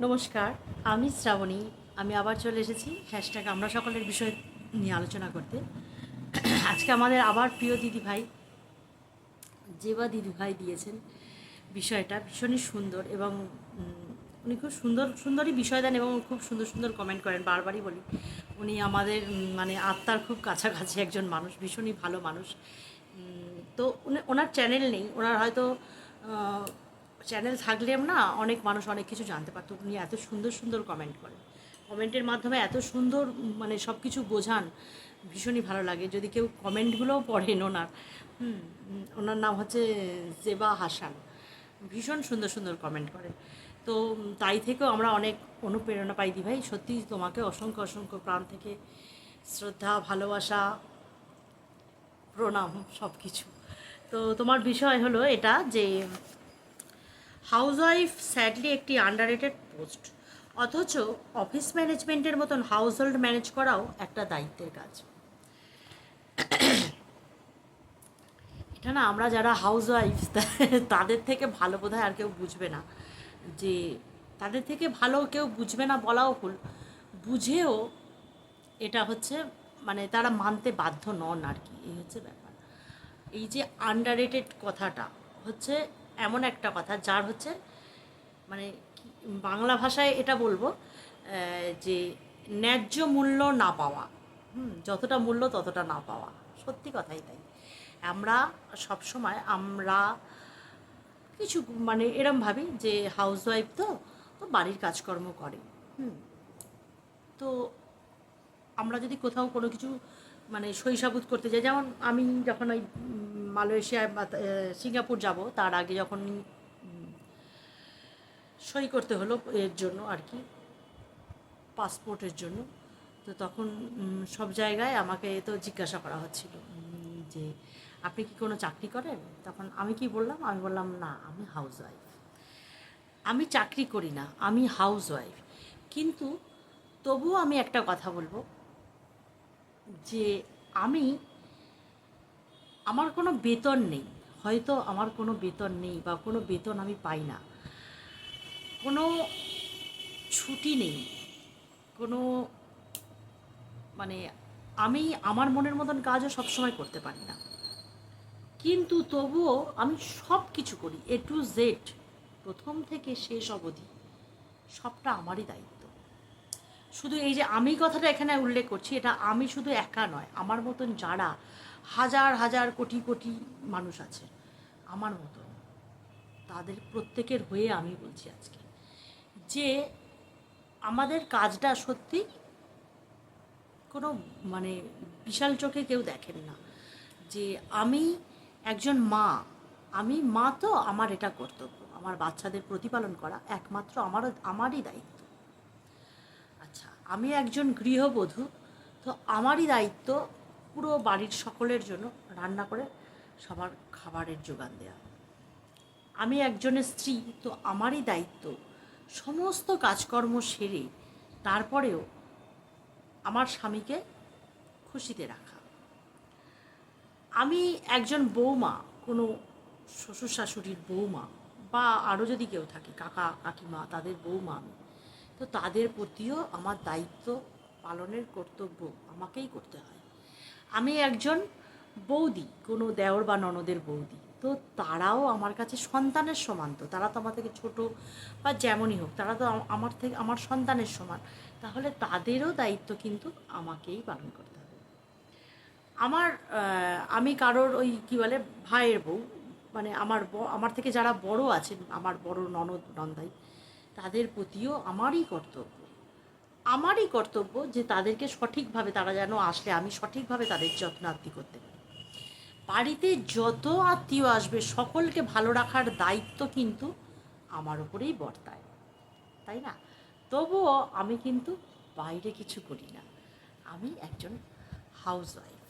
নমস্কার, আমি শ্রাবণী। আমি আবার চলে এসেছি হ্যাশট্যাগ আমরা সকলের বিষয় নিয়ে আলোচনা করতে। আজকে আমাদের আবার প্রিয় দিদি ভাই যে বা দিদি ভাই দিয়েছেন বিষয়টা। ভীষণই সুন্দর এবং উনি খুব সুন্দর, সুন্দরই বিষয় দেন এবং খুব সুন্দর সুন্দর কমেন্ট করেন, বারবারই বলি। উনি আমাদের মানে আত্মার খুব কাছাকাছি একজন মানুষ, ভীষণই ভালো মানুষ। তো উনি- ওনার চ্যানেল নেই, ওনার হয়তো চ্যানেল থাকলে না অনেক মানুষ অনেক কিছু জানতে পারতো। উনি এত সুন্দর সুন্দর কমেন্ট করেন। কমেন্টের মাধ্যমে এত সুন্দর মানে সব কিছু বোঝান, ভীষণই ভালো লাগে। যদি কেউ কমেন্টগুলোও পড়েন ওনার, হুম, ওনার নাম হচ্ছে জেবা হাসান। ভীষণ সুন্দর সুন্দর কমেন্ট করেন। তো তাই থেকেও আমরা অনেক অনুপ্রেরণা পাই দি ভাই সত্যি তোমাকে অসংখ্য অসংখ্য প্রাণ থেকে শ্রদ্ধা, ভালোবাসা, প্রণাম সব কিছু তো তোমার বিষয় হলো এটা যে হাউসওয়াইফ স্যাডলি একটি আন্ডারেটেড পোস্ট অথচ অফিস ম্যানেজমেন্টের মতন হাউস হোল্ড ম্যানেজ করাও একটা দায়িত্বের কাজ। এটা না আমরা যারা হাউস ওয়াইফ তাদের থেকে ভালো বোধ আর কেউ বুঝবে না যে, তাদের থেকে ভালো কেউ বুঝবে না বলাও ভুল। বুঝেও এটা হচ্ছে মানে তারা মানতে বাধ্য নন আর কি, এই হচ্ছে ব্যাপার। এই যে আন্ডারেটেড কথাটা হচ্ছে এমন একটা কথা যার হচ্ছে মানে বাংলা ভাষায় এটা বলব যে ন্যায্য মূল্য না পাওয়া, হুম, যতটা মূল্য ততটা না পাওয়া, সত্যি কথাই তাই। আমরা সবসময়, আমরা কিছু মানে এরম ভাবি যে হাউস ওয়াইফ তো তো বাড়ির কাজকর্ম করে, হুম। তো আমরা যদি কোথাও কোনো কিছু মানে শৈশাবুত করতে যাই যেমন আমি যখন ওই উম, মালয়েশিয়ায় বা সিঙ্গাপুর যাব তার আগে যখন সই করতে হলো এর জন্য আর কি পাসপোর্টের জন্য তো তখন সব জায়গায় আমাকে তো জিজ্ঞাসা করা হচ্ছিল যে আপনি কি কোনো চাকরি করেন? তখন আমি কি বললাম? আমি বললাম না আমি হাউস ওয়াইফ আমি চাকরি করি না আমি হাউস ওয়াইফ কিন্তু তবুও আমি একটা কথা বলব যে আমি, আমার কোনো বেতন নেই। হয়তো আমার কোনো বেতন নেই বা কোনো বেতন আমি পাই না। কোনো ছুটি নেই। কোনো মানে আমি আমার মনের মতন কাজও সবসময় করতে পারি না। কিন্তু তবুও আমি সব কিছু করি। এ টু জেড প্রথম থেকে শেষ অবধি সবটা আমারই দায়িত্ব। শুধু এই যে আমি কথাটা এখানে উল্লেখ করছি, এটা আমি শুধু একা নয়, আমার মতন যারা হাজার হাজার কোটি কোটি মানুষ আছে, আমার মতন, তাদের প্রত্যেকের হয়ে আমি বলছি আজকে যে আমাদের কাজটা সত্যি কোনো মানে বিশাল চোখে কেউ দেখেন না। যে আমি একজন মা, আমি মা তো আমার এটা কর্তব্য, আমার বাচ্চাদের প্রতিপালন করা একমাত্র আমার আমারই দায়িত্ব। আচ্ছা আমি একজন গৃহবধূ, তো আমারই দায়িত্ব পুরো বাড়ির সকলের জন্য রান্না করে সবার খাবারের যোগান দেওয়া আমি একজনের স্ত্রী, তো আমারই দায়িত্ব সমস্ত কাজকর্ম সেরে তারপরেও আমার স্বামীকে খুশিতে রাখা। আমি একজন বৌমা, কোনো শ্বশুর শাশুড়ির বৌমা, বা আরও যদি কেউ থাকে, কাকা, কাকিমা, তাদের বৌমা আমি। তো তাদের প্রতিও আমার দায়িত্ব পালনের কর্তব্য আমাকেই করতে হয়। আমি একজন বৌদি, কোনো দেওর বা ননদের বৌদি। তো তারাও আমার কাছে সন্তানের সমান তো, তারা তো আমার থেকে ছোটো বা যেমনই হোক, তারা তো আমার থেকে, আমার সন্তানের সমান। তাহলে তাদেরও দায়িত্ব কিন্তু আমাকেই পালন করতে হবে। আমার আমি কারোর ওই কী বলে, ভাইয়ের বউ মানে আমার আমার থেকে যারা বড় আছেন, আমার বড় ননদ, নন্দাই তাদের প্রতিও আমারই কর্তব্য। আমারই কর্তব্য যে তাদেরকে সঠিকভাবে তারা যেন আসলে আমি সঠিকভাবে তাদের যত্ন আত্মি করতে পারি। বাড়িতে যত আত্মীয় আসবে, সকলকে ভালো রাখার দায়িত্ব কিন্তু আমার উপরেই বর্তায়। তাই না? তবুও আমি কিন্তু বাইরে কিছু করি না। আমি একজন হাউস ওয়াইফ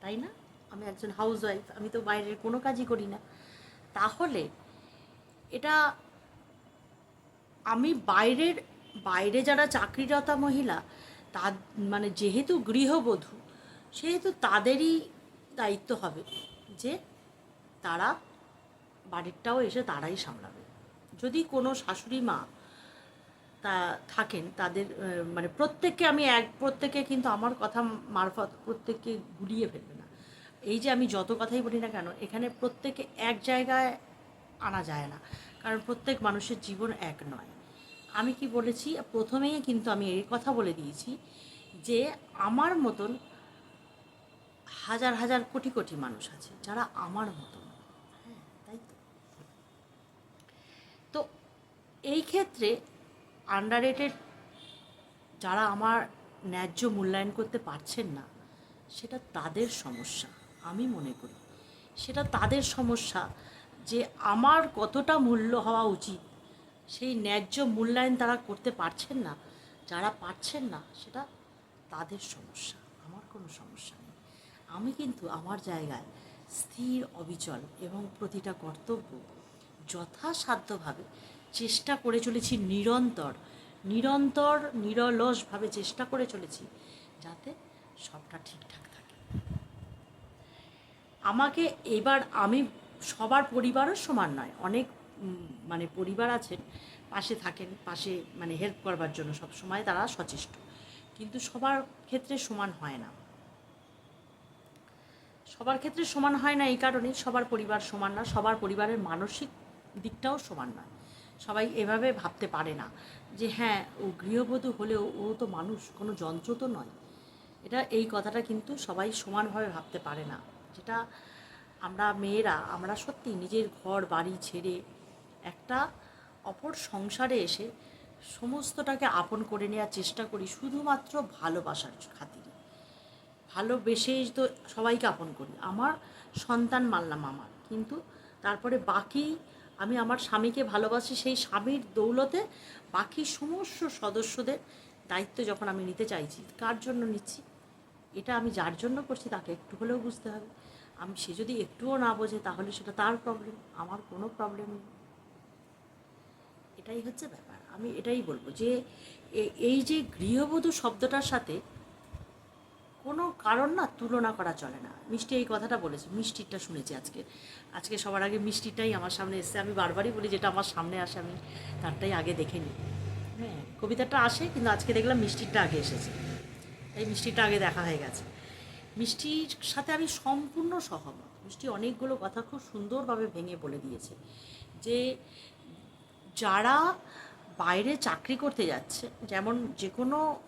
তাই না? আমি একজন হাউস ওয়াইফ আমি তো বাইরের কোনো কাজই করি না। তাহলে এটা আমি বাইরের, বাইরে যারা চাকরিরতা মহিলা তা মানে যেহেতু গৃহবধূ, সেহেতু তাদেরই দায়িত্ব হবে যে তারা বাড়িরটাও এসে তারাই সামলাবে। যদি কোনো শাশুড়ি মা তা থাকেন, তাদের মানে প্রত্যেককে আমি এক, প্রত্যেকে কিন্তু আমার কথা মারফত প্রত্যেককে গুলিয়ে ফেলবে না। এই যে আমি যত কথাই বলি না কেন, এখানে প্রত্যেকে এক জায়গায় আনা যায় না। কারণ প্রত্যেক মানুষের জীবন এক নয়। আমি কি বলেছি? প্রথমেই কিন্তু আমি এই কথা বলে দিয়েছি যে আমার মতন হাজার হাজার কোটি কোটি মানুষ আছে যারা আমার মতন। তাই তো? তো এই ক্ষেত্রে আন্ডার যারা আমার ন্যায্য মূল্যায়ন করতে পারছেন না, সেটা তাদের সমস্যা, আমি মনে করি। সেটা তাদের সমস্যা যে আমার কতটা মূল্য হওয়া উচিত, সেই ন্যায্য মূল্যায়ন তারা করতে পারছেন না। যারা পারছেন না, সেটা তাদের সমস্যা, আমার কোনো সমস্যা নেই। আমি কিন্তু আমার জায়গায় স্থির, অবিচল এবং প্রতিটা কর্তব্য যথাসাধ্যভাবে চেষ্টা করে চলেছি নিরন্তর নিরন্তর, নিরলসভাবে চেষ্টা করে চলেছি যাতে সবটা ঠিকঠাক থাকে। আমাকে এবার আমি সবার পরিবারও সমান নয়। অনেক মানে পরিবার আছেন পাশে থাকেন, পাশে মানে হেল্প করবার জন্য সব সময় তারা সচেষ্ট। কিন্তু সবার ক্ষেত্রে সমান হয় না। সবার ক্ষেত্রে সমান হয় না এই কারণেই সবার পরিবার সমান না, সবার পরিবারের মানসিক দিকটাও সমান নয়। সবাই এভাবে ভাবতে পারে না যে হ্যাঁ ও গৃহবধূ হলেও ও তো মানুষ, কোনো যন্ত্র তো নয়। এটা এই কথাটা কিন্তু সবাই সমানভাবে ভাবতে পারে না। যেটা আমরা মেয়েরা, আমরা সত্যি নিজের ঘর, বাড়ি ছেড়ে একটা অপর সংসারে এসে সমস্তটাকে আপন করে নেওয়ার চেষ্টা করি শুধুমাত্র ভালোবাসার খাতিরে। ভালোবেসে তো সবাইকে আপন করি। আমার সন্তান মানলাম আমার, কিন্তু তারপরে বাকি আমি আমার স্বামীকে ভালোবাসি, সেই স্বামীর দৌলতে বাকি সমস্ত সদস্যদের দায়িত্ব যখন আমি নিতে চাইছি, কার জন্য নিচ্ছি, এটা আমি যার জন্য করছি তাকে একটু হলেও বুঝতে হবে। আমি সে যদি একটুও না বোঝে, তাহলে সেটা তার প্রবলেম আমার কোনো প্রবলেম নেই। এটাই হচ্ছে ব্যাপার। আমি এটাই বলব যে এই যে গৃহবধূ শব্দটার সাথে কোনো কারণ না তুলনা করা চলে না। মিষ্টি এই কথাটা বলেছে, মিষ্টিরটা শুনেছি আজকে। আজকে সবার আগে মিষ্টিটাই আমার সামনে এসছে। আমি বারবারই বলি যেটা আমার সামনে আসে, আমি তারটাই আগে দেখে নিই। হ্যাঁ কবিতাটা আসে, কিন্তু আজকে দেখলাম মিষ্টিরটা আগে এসেছে। এই মিষ্টিটা আগে দেখা হয়ে গেছে। মিষ্টির সাথে আমি সম্পূর্ণ সহমত। মিষ্টি অনেকগুলো কথা খুব সুন্দরভাবে ভেঙে বলে দিয়েছে যে যারা বাইরে চাকরি করতে যাচ্ছে, যেমন যে কোনো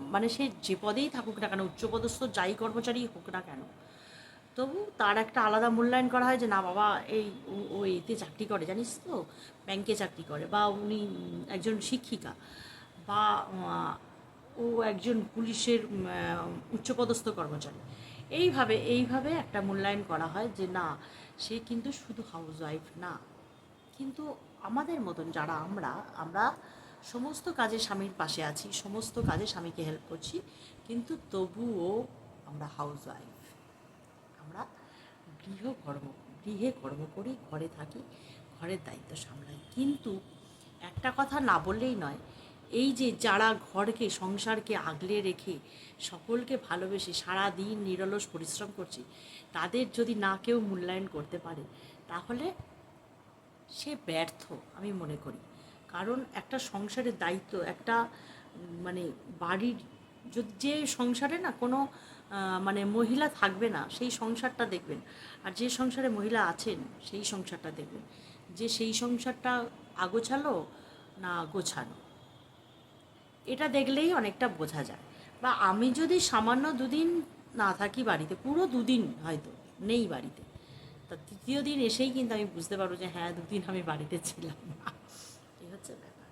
মানে সে যে পদেই থাকুক না কেন, উচ্চপদস্থ যাই কর্মচারী হোক না কেন, তবু তার একটা আলাদা মূল্যায়ন করা হয় যে, না বাবা, এই ও- এতে চাকরি করে। জানিস তো? ব্যাংকে চাকরি করে বা উনি একজন শিক্ষিকা বা ও একজন পুলিশের উচ্চপদস্থ কর্মচারী। এইভাবে এইভাবে একটা মূল্যায়ন করা হয় যে না, সে কিন্তু শুধু হাউস ওয়াইফ না। কিন্তু আমাদের মতন যারা আমরা আমরা সমস্ত কাজে স্বামীর পাশে আছি, সমস্ত কাজে স্বামীকে হেল্প করছি, কিন্তু তবুও আমরা হাউস ওয়াইফ আমরা গৃহকর্ম গৃহে কর্ম করি, ঘরে থাকি, ঘরের দায়িত্ব সামলাই। কিন্তু একটা কথা না বললেই নয় এই যে যারা ঘরকে, সংসারকে আগলে রেখে সকলকে ভালোবেসে সারা দিন নিরলস পরিশ্রম করছে, তাদের যদি না কেউ মূল্যায়ন করতে পারে, তাহলে সে ব্যর্থ, আমি মনে করি। কারণ একটা সংসারের দায়িত্ব, একটা মানে বাড়ির যে সংসারে না কোনো মানে মহিলা থাকবে না, সেই সংসারটা দেখবেন। আর যে সংসারে মহিলা আছেন, সেই সংসারটা দেখবেন। যে সেই সংসারটা আগোছালো না গোছানো। এটা দেখলেই অনেকটা বোঝা যায়। বা আমি যদি সামান্য দুদিন না থাকি বাড়িতে, পুরো দুদিন হয়তো নেই বাড়িতে, তা তৃতীয় দিন এসেই কিন্তু আমি বুঝতে পারব যে হ্যাঁ দুদিন আমি বাড়িতে ছিলাম এই হচ্ছে ব্যাপার।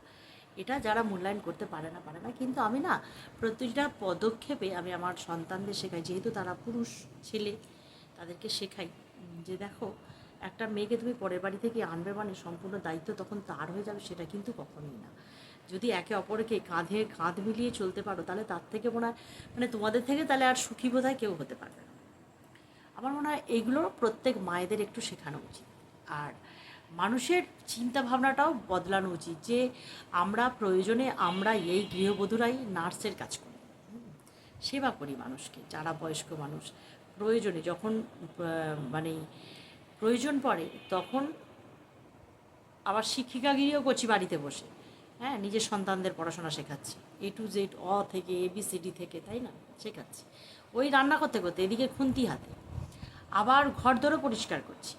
এটা যারা মূল্যায়ন করতে পারে না পারে না, কিন্তু আমি না প্রতিটা পদক্ষেপে আমি আমার সন্তানদের শেখাই। যেহেতু তারা পুরুষ ছেলে, তাদেরকে শেখাই যে দেখো, একটা মেয়েকে তুমি পরের বাড়ি থেকে আনবে মানে সম্পূর্ণ দায়িত্ব তখন তার হয়ে যাবে, সেটা কিন্তু কখনোই না। যদি একে অপরকে কাঁধে কাঁধ মিলিয়ে চলতে পারো, তাহলে তার থেকে মনে হয় মানে তোমাদের থেকে তাহলে আর সুখী বোধ কেউ হতে পারবে না। আমার মনে হয় এগুলো প্রত্যেক মায়েদের একটু শেখানো উচিত। আর মানুষের চিন্তা ভাবনাটাও বদলানো উচিত যে আমরা প্রয়োজনে আমরা এই গৃহবধূরাই নার্সের কাজ করি। সেবা করি মানুষকে, যারা বয়স্ক মানুষ। প্রয়োজনে যখন মানে প্রয়োজন পড়ে, তখন আবার শিক্ষিকাগিরিও করছি বাড়িতে বসে। হ্যাঁ নিজের সন্তানদের পড়াশোনা শেখাচ্ছি। এ টু জেড অ থেকে এ বি সি ডি থেকে, তাই না? শেখাচ্ছি। ওই রান্না করতে করতে এদিকে খুন্তি হাতে। আবার ঘর দরও পরিষ্কার করছি।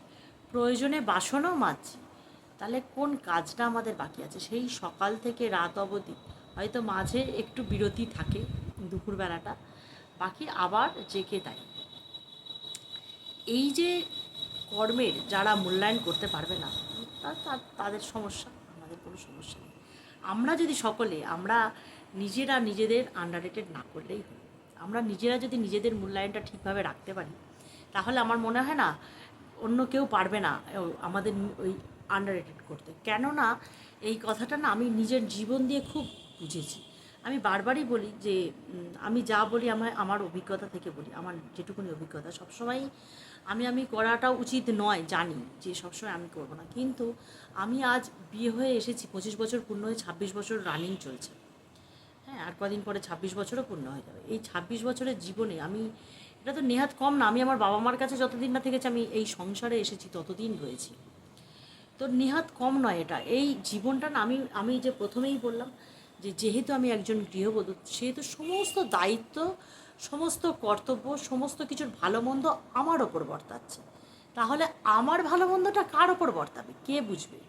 প্রয়োজনে বাসনও মাজছি। তাহলে কোন কাজটা আমাদের বাকি আছে? সেই সকাল থেকে রাত অবধি। হয়তো মাঝে একটু বিরতি থাকে দুপুরবেলাটা। বাকি আবার জেকে তাই। এই যে কর্মের যারা মূল্যায়ন করতে পারবে না তাদের সমস্যা। আমাদের কোনো সমস্যা নেই। আমরা যদি সকলে, আমরা নিজেরা নিজেদের আন্ডারেটেড না করলেই হয়। আমরা নিজেরা যদি নিজেদের মূল্যায়নটা ঠিকভাবে রাখতে পারি, তাহলে আমার মনে হয় না অন্য কেউ পারবে না আমাদের ওই আন্ডারেটেড করতে। কেননা এই কথাটা না আমি নিজের জীবন দিয়ে খুব বুঝেছি। আমি বারবারই বলি যে আমি যা বলি আমার আমার অভিজ্ঞতা থেকে বলি, আমার যেটুকুনি অভিজ্ঞতা। সবসময় আমি আমি করাটা উচিত নয়, জানি যে সবসময় আমি করব না। কিন্তু আমি আজ বিয়ে হয়ে এসেছি, পঁচিশ বছর পূর্ণ হয়ে ছাব্বিশ বছর রানিং চলছে। হ্যাঁ আর কদিন পরে ছাব্বিশ বছরও পূর্ণ হয়ে যাবে। এই ছাব্বিশ বছরের জীবনে আমি, এটা তো নেহাত কম না, আমি আমার বাবা মার কাছে যতদিন না থেকেছি, আমি এই সংসারে এসেছি, ততদিন রয়েছি। তো নেহাত কম নয় এটা। এই জীবনটা না, আমি আমি যে প্রথমেই বললাম যে যেহেতু আমি একজন গৃহবধূ, সেহেতু সমস্ত দায়িত্ব, সমস্ত কর্তব্য, সমস্ত কিছুর ভালো মন্দ আমার ওপর বর্তাচ্ছে। তাহলে আমার ভালো মন্দটা কার ওপর বর্তাবে? কে বুঝবে?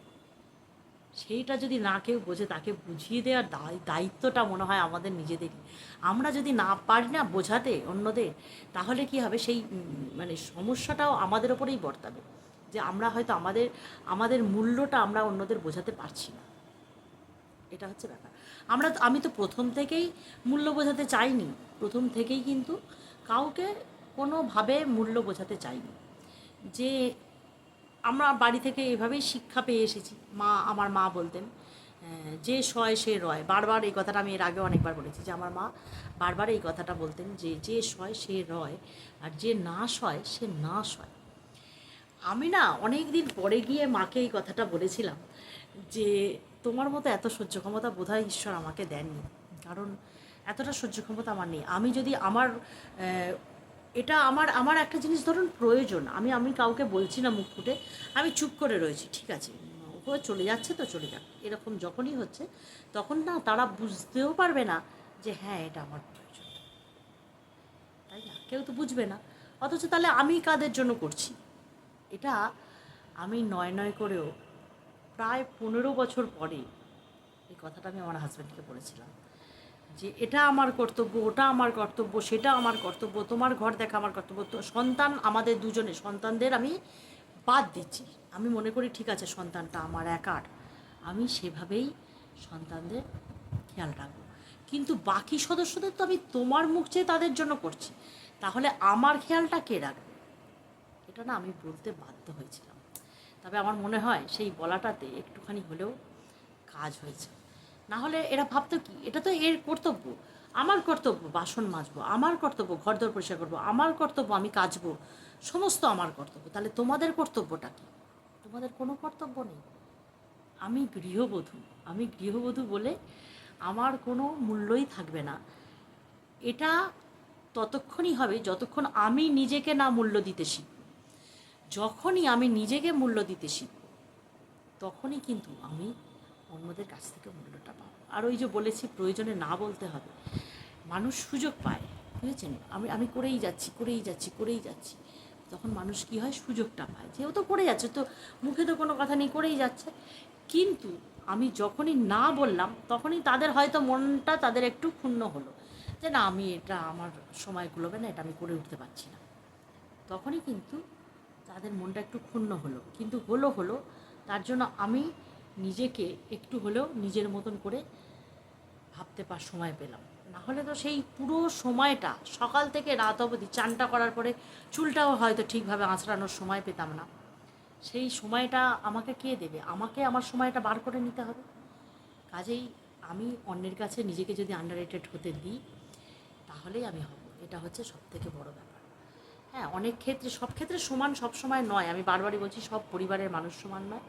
সেইটা যদি না কেউ বোঝে, তাকে বুঝিয়ে দেওয়ার দায়- দায়িত্বটা মনে হয় আমাদের নিজেদেরই। আমরা যদি না পারি না বোঝাতে অন্যদের, তাহলে কি হবে? সেই মানে সমস্যাটাও আমাদের ওপরেই বর্তাবে। যে আমরা হয়তো আমাদের আমাদের মূল্যটা আমরা অন্যদের বোঝাতে পারছি না। এটা হচ্ছে ব্যাপার। আমরা আমি তো প্রথম থেকেই মূল্য বোঝাতে চাইনি। প্রথম থেকেই কিন্তু কাউকে কোনোভাবে মূল্য বোঝাতে চাইনি। যে আমরা বাড়ি থেকে এভাবেই শিক্ষা পেয়ে এসেছি। মা আমার মা বলতেন আহ, যে সয় সে রয়। বারবার এই কথাটা আমি এর আগে অনেকবার বলেছি যে আমার মা বারবার এই কথাটা বলতেন যে যে সয় সে রয় আর যে না সয় সে না সয়। আমি না অনেক দিন পরে গিয়ে মাকে এই কথাটা বলেছিলাম যে তোমার মতো এত সহ্য ক্ষমতা বোধহয় ঈশ্বর আমাকে দেননি। কারণ এতটা সহ্য ক্ষমতা আমার নেই। আমি যদি আমার এটা আমার আমার একটা জিনিস ধরুন প্রয়োজন। আমি আমি কাউকে বলছি না মুখ ফুটে, আমি চুপ করে রয়েছি, ঠিক আছে? ও চলে যাচ্ছে তো চলে যাক। এরকম যখনই হচ্ছে, তখন না তারা বুঝতেও পারবে না যে হ্যাঁ এটা আমার প্রয়োজন। তাই না? কেউ তো বুঝবে না। অথচ তাহলে আমি কাদের জন্য করছি? এটা আমি নয় নয় করেও প্রায় পনেরো বছর পরে এই কথাটা আমি আমার হাজব্যান্ডকে বলেছিলাম যে এটা আমার কর্তব্য, ওটা আমার কর্তব্য, সেটা আমার কর্তব্য, তোমার ঘর দেখা আমার কর্তব্য, তো সন্তান আমাদের দুজনে সন্তানদের আমি বাদ দিচ্ছি। আমি মনে করি ঠিক আছে, সন্তানটা আমার একার। আমি সেভাবেই সন্তানদের খেয়াল রাখব। কিন্তু বাকি সদস্যদের তো আমি তোমার মুখ চেয়ে তাদের জন্য করছি। তাহলে আমার খেয়ালটা কে রাখবে? এটা না আমি বলতে বাধ্য হয়েছিলাম। তবে আমার মনে হয় সেই বলাটাতে একটুখানি হলেও কাজ হয়েছে। না হলে এরা ভাবতো কি? এটা তো এর কর্তব্য। আমার কর্তব্য বাসন মাজবো, আমার কর্তব্য ঘরদোর পরিষ্কার করব, আমার কর্তব্য আমি কাচবো সমস্ত আমার কর্তব্য। তাহলে তোমাদের কর্তব্যটা কি? তোমাদের কোনো কর্তব্য নেই? আমি গৃহবধূ আমি গৃহবধূ বলে আমার কোনো মূল্যই থাকবে না। এটা ততক্ষণই হবে যতক্ষণ আমি নিজেকে না মূল্য দিতে শিখব। যখনই আমি নিজেকে মূল্য দিতে শিখব, তখনই কিন্তু আমি অন্যদের কাছ থেকে মূল্যটা পাবো। আর ওই যে বলেছি, প্রয়োজনে না বলতে হবে। মানুষ সুযোগ পায়, বুঝেছেন? আমি আমি করেই যাচ্ছি করেই যাচ্ছি করেই যাচ্ছি। তখন মানুষ কি হয়? সুযোগটা পায়। যেহেতু করে যাচ্ছে, তো মুখে তো কোনো কথা নেই, করেই যাচ্ছে। কিন্তু আমি যখনই না বললাম, তখনই তাদের হয়তো মনটা তাদের একটু ক্ষুণ্ণ হলো। যে না, আমি এটা আমার সময় কুলোবে না, এটা আমি করে উঠতে পারছি না। তখনই কিন্তু তাদের মনটা একটু ক্ষুণ্ণ হলো। কিন্তু হলো হলো, তার জন্য আমি নিজেকে একটু হলেও নিজের মতন করে ভাবতে পার সময় পেলাম। না হলে তো সেই পুরো সময়টা, সকাল থেকে রাত অবধি চানটা করার পরে চুলটাও হয়তো ঠিকভাবে আঁচড়ানোর সময় পেতাম না। সেই সময়টা আমাকে কে দেবে? আমাকে আমার সময়টা বার করে নিতে হবে। কাজেই আমি অন্যের কাছে নিজেকে যদি আন্ডার হতে দিই, তাহলেই আমি হব। এটা হচ্ছে সব থেকে বড় ব্যাপার। হ্যাঁ অনেক ক্ষেত্রে, সব ক্ষেত্রে সমান, সব সময় নয়। আমি বারবারই বলছি, সব পরিবারের মানুষ সমান নয়।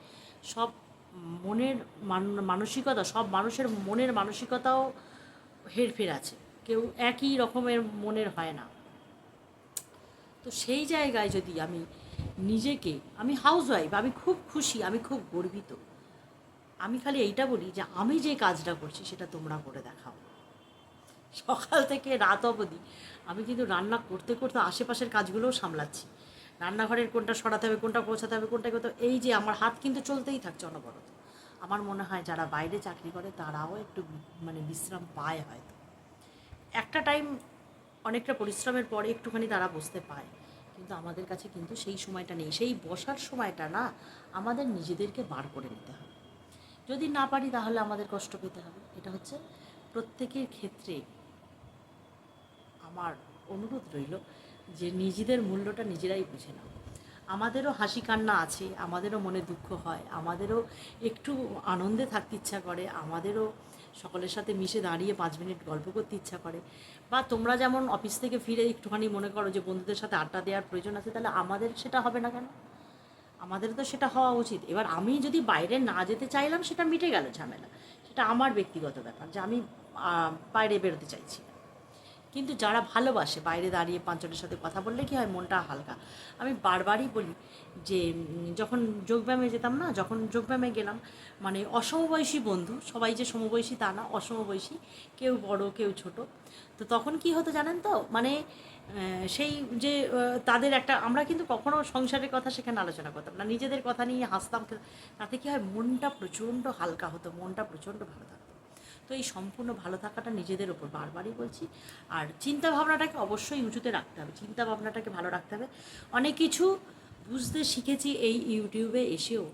সব মনের মান- মানসিকতা, সব মানুষের মনের মানসিকতাও হেরফের আছে। কেউ একই রকমের মনের হয় না। তো সেই জায়গায় যদি আমি নিজেকে, আমি হাউস ওয়াইফ আমি খুব খুশি, আমি খুব গর্বিত। আমি খালি এইটা বলি যে, আমি যে কাজটা করছি, সেটা তোমরা করে দেখাও। সকাল থেকে রাত অবধি। আমি কিন্তু রান্না করতে করতে আশেপাশের কাজগুলোও সামলাচ্ছি। রান্নাঘরের কোনটা সরাতে হবে, কোনটা পৌঁছাতে হবে, কোনটা করতে এই যে আমার হাত কিন্তু চলতেই থাকছে অনবরত। আমার মনে হয় যারা বাইরে চাকরি করে তারাও একটু মানে বিশ্রাম পায় হয়তো। একটা টাইম অনেকটা পরিশ্রমের পরে একটুখানি তারা বসতে পায়। কিন্তু আমাদের কাছে কিন্তু সেই সময়টা নেই। সেই বসার সময়টা না আমাদের নিজেদেরকে বার করে নিতে হবে। যদি না পারি তাহলে আমাদের কষ্ট পেতে হবে। এটা হচ্ছে প্রত্যেকের ক্ষেত্রে আমার অনুরোধ রইল যে নিজেদের মূল্যটা নিজেরাই বুঝে নাও। আমাদেরও হাসি কান্না আছে, আমাদেরও মনে দুঃখ হয়, আমাদেরও একটু আনন্দে থাকতে ইচ্ছা করে, আমাদেরও সকলের সাথে মিশে দাঁড়িয়ে পাঁচ মিনিট গল্প করতে ইচ্ছা করে। বা তোমরা যেমন অফিস থেকে ফিরে একটুখানি মনে করো যে বন্ধুদের সাথে আড্ডা দেওয়ার প্রয়োজন আছে, তাহলে আমাদের সেটা হবে না কেন? আমাদের তো সেটা হওয়া উচিত। এবার আমি যদি বাইরে না যেতে চাইলাম, সেটা মিটে গেল ঝামেলা। সেটা আমার ব্যক্তিগত ব্যাপার যে আমি বাইরে বেরোতে চাইছি। কিন্তু যারা ভালোবাসে, বাইরে দাঁড়িয়ে পাঁচজনের সাথে কথা বললে কি হয়? মনটা হালকা। আমি বারবারই বলি যে যখন যোগব্যায়ামে যেতাম না, যখন যোগব্যায়ামে গেলাম মানে অসমবয়সী বন্ধু, সবাই যে সমবয়সী তা না, অসমবয়সী, কেউ বড়, কেউ ছোট, তো তখন কি হতো জানেন তো? মানে সেই যে তাদের একটা, আমরা কিন্তু কখনো সংসারের কথা সেখানে আলোচনা করতাম না। নিজেদের কথা নিয়ে হাসতাম তাতে কি হয়? মনটা প্রচণ্ড হালকা হতো, মনটা প্রচণ্ড ভালো থাকতো। তো এই সম্পূর্ণ ভালো থাকাটা নিজেদের ওপর বারবারই বলছি। আর চিন্তা ভাবনাটাকে অবশ্যই উঁচুতে রাখতে হবে চিন্তা ভাবনাটাকে ভালো রাখতে হবে। অনেক কিছু বুঝতে শিখেছি এই ইউটিউবে এসেও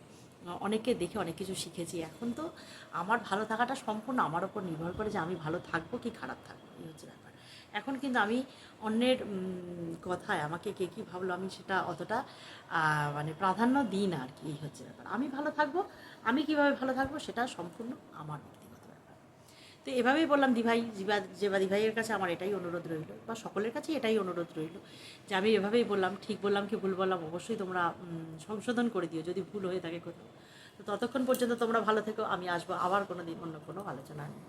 অনেকে দেখে অনেক কিছু শিখেছি। এখন তো আমার ভালো থাকাটা সম্পূর্ণ আমার ওপর নির্ভর করে যে আমি ভালো থাকব কি খারাপ থাকব, এই হচ্ছে ব্যাপার। এখন কিন্তু আমি অন্যের কথায় আমাকে কে কী ভাবলো আমি সেটা অতটা মানে প্রাধান্য দিই না আর কি, এই হচ্ছে ব্যাপার। আমি ভালো থাকব, আমি কীভাবে ভালো থাকব সেটা সম্পূর্ণ আমার তো এভাবেই বললাম, দিভাই জিবা জেবা দিভাইয়ের কাছে আমার এটাই অনুরোধ রইল বা সকলের কাছে এটাই অনুরোধ রইল। যে আমি এভাবেই বললাম, ঠিক বললাম কি ভুল বললাম, অবশ্যই তোমরা সংশোধন করে দিও যদি ভুল হয়ে থাকে কোথাও। তো ততক্ষণ পর্যন্ত তোমরা ভালো থেকো, আমি আসব আবার কোনো দিন অন্য কোনো আলোচনা নিয়ে